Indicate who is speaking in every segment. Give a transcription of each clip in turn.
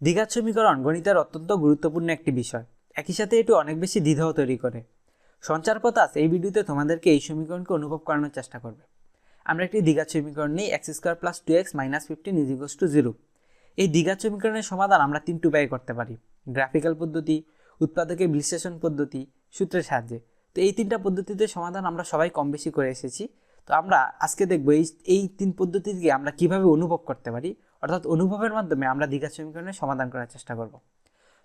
Speaker 1: দ্বিঘাত সমীকরণ গণিতের অত্যন্ত গুরুত্বপূর্ণ একটি বিষয়। একই সাথে এটি অনেক বেশি দ্বিধাও তৈরি করে। সঞ্চার পতাস এই ভিডিওতে তোমাদেরকে এই সমীকরণকে অনুভব করানোর চেষ্টা করবে। আমরা একটি দ্বিঘাত সমীকরণ নিই x square plus two x minus fifteen ইজিকোস to zero এই দ্বিঘাত সমীকরণের সমাধান আমরা তিনটি উপায়ে করতে পারি। গ্রাফিক্যাল পদ্ধতি উৎপাদকের বিশ্লেষণ পদ্ধতি, সূত্রের সাহায্যে। তো এই তিনটা পদ্ধতিতে সমাধান আমরা সবাই কম বেশি করে এসেছি। তো আমরা আজকে দেখব এই এই তিন পদ্ধতিকে আমরা কীভাবে অনুভব করতে পারি। অর্থাৎ অনুভবের মাধ্যমে আমরা দ্বিঘাত সমীকরণের সমাধান করার চেষ্টা করব।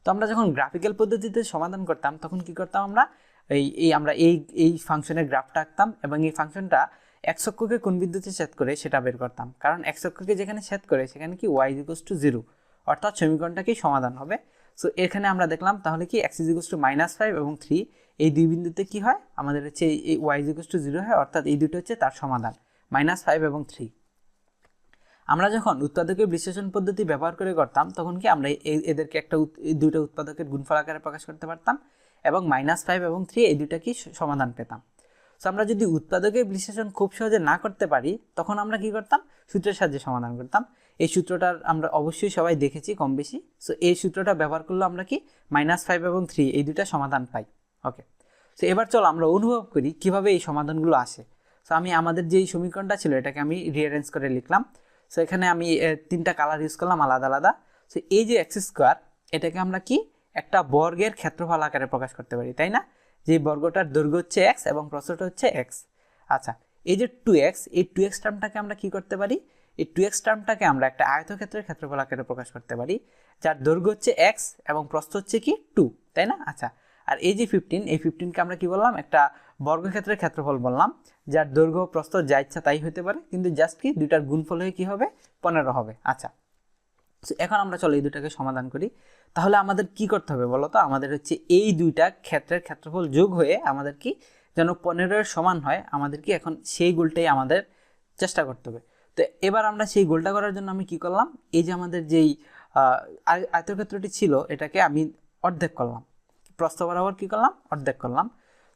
Speaker 1: তো আমরা যখন গ্রাফিক্যাল পদ্ধতিতে সমাধান করতাম, তখন কি করতাম আমরা? এই এই আমরা এই এই ফাংশনের গ্রাফটা আঁকতাম এবং এই ফাংশনটা এক অক্ষকে কোন বিদ্যুতে সেট করে সেটা বের করতাম। কারণ এক অক্ষকে যেখানে সেট করে সেখানে কি ওয়াই ইকুয়াস টু জিরো অর্থাৎ সমীকরণটাকেই সমাধান হবে। সো এখানে আমরা দেখলাম তাহলে কি x equals two minus five এবং থ্রি এই দুই বিন্দুতে কি হয়? আমাদের হচ্ছে এই ওয়াই ইকুয়াস টু জিরো হয়, অর্থাৎ এই দুটো হচ্ছে তার সমাধান মাইনাস ফাইভ এবং থ্রি আমরা যখন উৎপাদকের বিশ্লেষণ পদ্ধতি ব্যবহার করে করতাম, তখন কি আমরা এদেরকে একটা দুইটা উৎপাদকের গুণফল আকারে প্রকাশ করতে পারতাম এবং মাইনাস ফাইভ এবং থ্রি এই দুইটা কি সমাধান পেতাম। সো আমরা যদি উৎপাদকের বিশ্লেষণ খুব সহজে না করতে পারি, তখন আমরা কি করতাম? সূত্রের সাহায্যে সমাধান করতাম। এই সূত্রটার আমরা অবশ্যই সবাই দেখেছি কম বেশি। সো এই সূত্রটা ব্যবহার করলে আমরা কি মাইনাস ফাইভ এবং থ্রি এই দুইটা সমাধান পাই। ওকে সো এবার চলো আমরা অনুভব করি কীভাবে এই সমাধানগুলো আসে। সো আমি আমাদের যে সমীকরণটা ছিল, এটাকে আমি রিয়ারেঞ্জ করে লিখলাম। সো এখানে আমি তিনটা কালার ইউজ করলাম, আলাদা আলাদা। সো এই যে এক্স স্কোয়ার এটাকে আমরা কি? একটা বর্গের ক্ষেত্রফল আকারে প্রকাশ করতে পারি, তাই না? যে বর্গটার দৈর্ঘ্য হচ্ছে এক্স এবং প্রস্থটা হচ্ছে এক্স আচ্ছা এই যে টু এক্স এই টু এক্স টার্মটাকে আমরা কি করতে পারি? এই টু এক্স টার্মটাকে আমরা একটা আয়তক্ষেত্রের ক্ষেত্রফল আকারে প্রকাশ করতে পারি, যার দৈর্ঘ্য হচ্ছে এক্স এবং প্রস্থ হচ্ছে কি? টু তাই না? আচ্ছা আর এই যে ফিফটিন এই ফিফটিনকে আমরা কি বললাম? একটা বর্গক্ষেত্রের ক্ষেত্রফল বললাম। যার দৈর্ঘ্য প্রস্থ যা ইচ্ছা তাই হতে পারে, কিন্তু জাস্ট কি দুইটার গুণফল হয়ে কী হবে? পনেরো হবে। আচ্ছা। এখন আমরা চলো এই দুটাকে সমাধান করি। তাহলে আমাদের কি করতে হবে বলো তো? আমাদের হচ্ছে এই দুইটা ক্ষেত্রের ক্ষেত্রফল যোগ হয়ে আমাদের কি যেন পনেরোর সমান হয়, আমাদের কি এখন সেই গোলটাই আমাদের চেষ্টা করতে হবে। তো এবার আমরা সেই গোলটা করার জন্য আমি কি করলাম? এই যে আমাদের যেই আয়তক্ষেত্রটি ছিল, এটাকে আমি অর্ধেক করলাম। প্রস্থ বরাবর কী করলাম? অর্ধেক করলাম।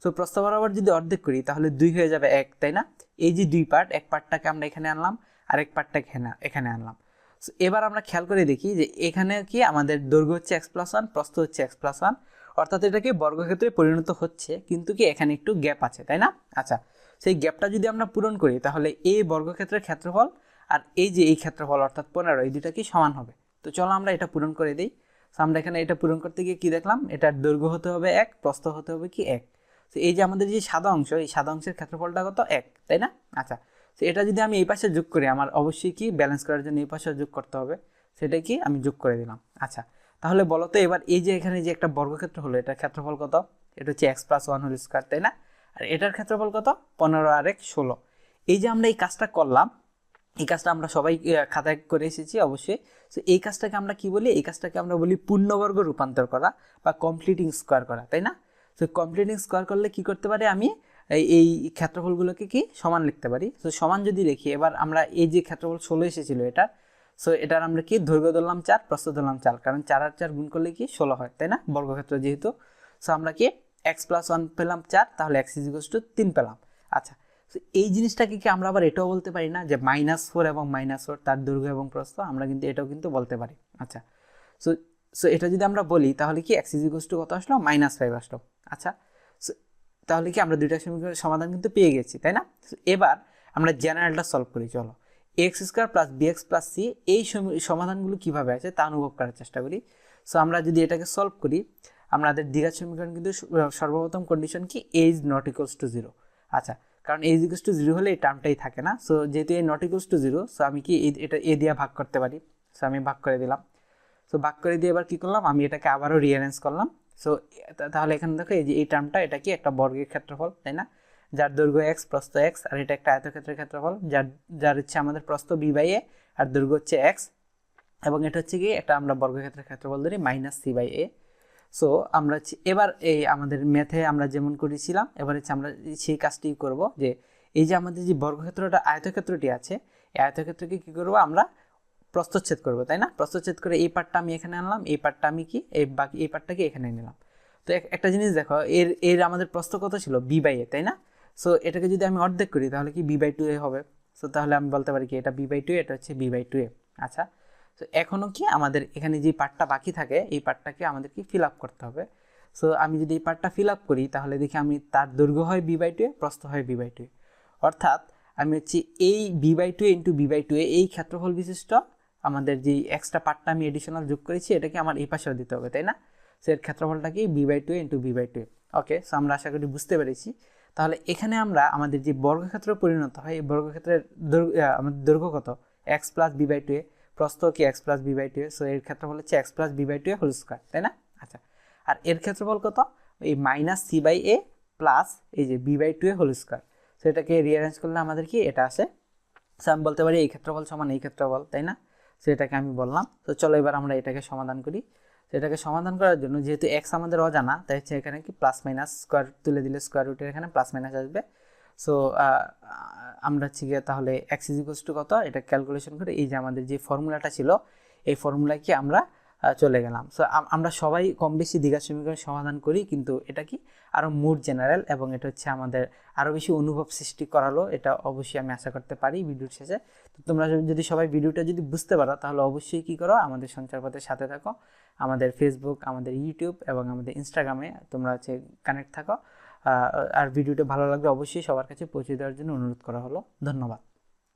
Speaker 1: সো প্রস্থ বরাবর যদি অর্ধেক করি, তাহলে দুই হয়ে যাবে এক, তাই না? এই যে দুই পার্ট, এক পার্টটাকে আমরা এখানে আনলাম, আর এক পার্টটা এখানে আনলাম। সো এবার আমরা খেয়াল করে দেখি যে এখানে কি আমাদের দৈর্ঘ্য হচ্ছে এক্স প্লাস ওয়ান প্রস্থ হচ্ছে এক্স প্লাস ওয়ান অর্থাৎ এটা কি বর্গক্ষেত্রে পরিণত হচ্ছে, কিন্তু কি এখানে একটু গ্যাপ আছে, তাই না? আচ্ছা সেই গ্যাপটা যদি আমরা পূরণ করি, তাহলে এই বর্গক্ষেত্রের ক্ষেত্রফল আর এই যে এই ক্ষেত্রফল, অর্থাৎ পনেরো, এই দুটা কি সমান হবে? তো চলো আমরা এটা পূরণ করে দিই। আমরা এখানে এটা পূরণ করতে গিয়ে কি দেখলাম? এটার দৈর্ঘ্য হতে হবে এক, প্রস্থ হতে হবে কি এক। তো এই যে আমাদের যে সাদা অংশ, এই সাদা অংশের ক্ষেত্রফলটা কত? এক, তাই না? আচ্ছা তো এটা যদি আমি এই পাশে যোগ করি, আমার অবশ্যই কি ব্যালেন্স করার জন্য এই পাশে যোগ করতে হবে? সেটা কি আমি যোগ করে দিলাম। আচ্ছা তাহলে বলো তো এবার এই যে এখানে যে একটা বর্গক্ষেত্র হলো, এটার ক্ষেত্রফল কত? এটা হচ্ছে x plus one whole square তাই না? আর এটার ক্ষেত্রফল কত? পনেরো আর এক, ষোলো। এই যে আমরা এই কাজটা করলাম, এই কাজটা আমরা সবাই খাতায় করে এসেছি অবশ্যই। তো এই কাজটাকে আমরা কি বলি? এই কাজটাকে আমরা বলি পূর্ণবর্গ রূপান্তর করা বা কমপ্লিটিং স্কোয়ার করা, তাই না? তো কমপ্লিটিং স্কোয়ার করলে কি করতে পারি আমি? এই ক্ষেত্রফলগুলোকে কি সমান লিখতে পারি? তো সমান যদি লিখি, এবার আমরা এই যে ক্ষেত্রফল ষোলো এসেছিল এটা সো এটার আমরা কি দৈর্ঘ্য ধরলাম চার, প্রস্থ ধরলাম চার, কারণ চার আর চার গুণ করলে কি ষোলো হয়, তাই না? বর্গক্ষেত্র যেহেতু। সো আমরা কি এক্স প্লাস ওয়ান পেলাম চার, তাহলে এক্স ইজিকোস টু তিন পেলাম। আচ্ছা তো এই জিনিসটাকে কি আমরা আবার এটাও বলতে পারি না যে মাইনাস ফোর এবং মাইনাস ফোর তার দৈর্ঘ্য এবং প্রস্থ, আমরা কিন্তু এটাও কিন্তু বলতে পারি। আচ্ছা সো সো এটা যদি আমরা বলি, তাহলে কি এক্স ইজিকোস টু কত আসলো? মাইনাস ফাইভ আসলো। আচ্ছা সো তাহলে কি আমরা দুইটা সমীকরণের সমাধান কিন্তু পেয়ে গেছি, তাই না? এবার আমরা জেনারেলটা সলভ করি, চলো। X square plus b x plus c এই সমাধানগুলো কীভাবে আছে তা অনুভব করার চেষ্টা করি। সো আমরা যদি এটাকে সলভ করি, আমাদের দ্বিঘাত সমীকরণ কিন্তু সর্বপ্রথম কন্ডিশন কি? A not equals to zero আচ্ছা কারণ এজ ইকুয়ালস টু জিরো হলে এই টার্মটাই থাকে না। সো যেহেতু এই not equals to zero so আমি কি এটা এ দিয়ে ভাগ করতে পারি? সো আমি ভাগ করে দিলাম। সো ভাগ করে দিয়ে এবার কী করলাম? আমি এটাকে আবারও রিয়ারেঞ্জ করলাম। সো তাহলে এখানে দেখো, এই যে এই টার্মটা এটা কি? একটা বর্গের ক্ষেত্রফল, তাই না? যার দৈর্ঘ্য এক্স প্রস্থ এক্স আর এটা একটা আয়তক্ষেত্রের ক্ষেত্রফল, যার যার হচ্ছে আমাদের প্রস্থ বি বাই এ আর দৈর্ঘ্য হচ্ছে এক্স এবং এটা হচ্ছে কি এটা আমরা বর্গক্ষেত্রের ক্ষেত্রফল ধরি minus c by a so আমরা হচ্ছে- এবার এই আমাদের ম্যাথে আমরা যেমন করেছিলাম, এবার হচ্ছে আমরা সেই কাজটি করব যে, এই যে আমাদের যে বর্গক্ষেত্রটা, আয়তক্ষেত্রটি আছে, এই আয়তক্ষেত্রকে কী করব? আমরা প্রস্থচ্ছেদ করব, তাই না? প্রস্তচ্ছেদ করে এই পার্টটা আমি এখানে আনলাম, এই পার্টটা আমি কি, এই বাকি, এই পার্টটাকে এখানে নিলাম। তো এক- একটা জিনিস দেখো, এর এর আমাদের প্রস্থ কত ছিল? বি বাই এ, তাই না? সো এটাকে যদি আমি অর্ধেক করি, তাহলে কি বি বাই টু এ হবে? সো তাহলে আমি বলতে পারি কি, এটা বি বাই টু এটা হচ্ছে বি বাই টু এ। আচ্ছা? তো এখনও কি আমাদের এখানে যে পার্টটা বাকি থাকে, এই পার্টটাকে আমাদেরকে ফিল আপ করতে হবে? সো আমি যদি এই পার্টটা ফিল আপ করি, তাহলে দেখি আমি তার দৈর্ঘ্য হয় বি বাই টু এ, প্রস্থ হয় বি বাই টু এ। অর্থাৎ, আমি হচ্ছে এই b by two a into b by two a, এই ক্ষেত্রফল বিশিষ্ট আমাদের যে এক্সট্রা পার্টটা আমি এডিশনাল যোগ করেছি, এটাকে আমার এই পাশেও দিতে হবে, তাই না? সো এর ক্ষেত্রফলটা কি? B by two into b by two okay so আমরা আশা করি বুঝতে পেরেছি। তাহলে এখানে আমরা আমাদের যে বর্গক্ষেত্রে পরিণত হয়, এই বর্গক্ষেত্রের আমাদের দৈর্ঘ্য কত? X plus b by two a প্রস্থ কি x plus b by two a so এর ক্ষেত্রফল হচ্ছে x plus b by two a whole square তাই না? আচ্ছা আর এর ক্ষেত্রফল কত? এই minus c by a plus এই যে b by two a whole square so এটাকে রিয়ারেঞ্জ করলে আমাদের কি? এটা আসে। সো আমি বলতে পারি এই ক্ষেত্রফল সমান এই ক্ষেত্রফল, তাই না? সো এটাকে আমি বললাম। তো চলো এবার আমরা এটাকে সমাধান করি। সেটাকে সমাধান করার জন্য যেহেতু এক্স আমাদের অজানা, তাই হচ্ছে এখানে কি প্লাস মাইনাস স্কোয়ার তুলে দিলে স্কোয়ার রুটের এখানে প্লাস মাইনাস আসবে। সো আমরা গিয়ে তাহলে এক্স ইজ ইকুয়ালস টু কত? এটা ক্যালকুলেশন করে এই যে আমাদের যে ফর্মুলাটা ছিল, এই ফর্মুলায় কি আমরা চলে গেলাম। সো আমরা সবাই কম বেশি দ্বিঘাত সমীকরণ সমাধান করি, কিন্তু এটা কি আরও মুড জেনারেল এবং এটা হচ্ছে আমাদের আরও বেশি অনুভব সৃষ্টি করালো, এটা অবশ্যই আমি আশা করতে পারি ভিডিওর শেষে। তো তোমরা যদি সবাই ভিডিওটা যদি বুঝতে পারো, তাহলে অবশ্যই কি করো, আমাদের সঞ্চারপথের সাথে থাকো। আমাদের ফেসবুক আমাদের ইউটিউব এবং আমাদের ইনস্টাগ্রামে তোমরা হচ্ছে কানেক্ট থাকো। আর ভিডিওটা ভালো লাগলে অবশ্যই সবার কাছে পৌঁছে দেওয়ার জন্য অনুরোধ করা হলো। ধন্যবাদ।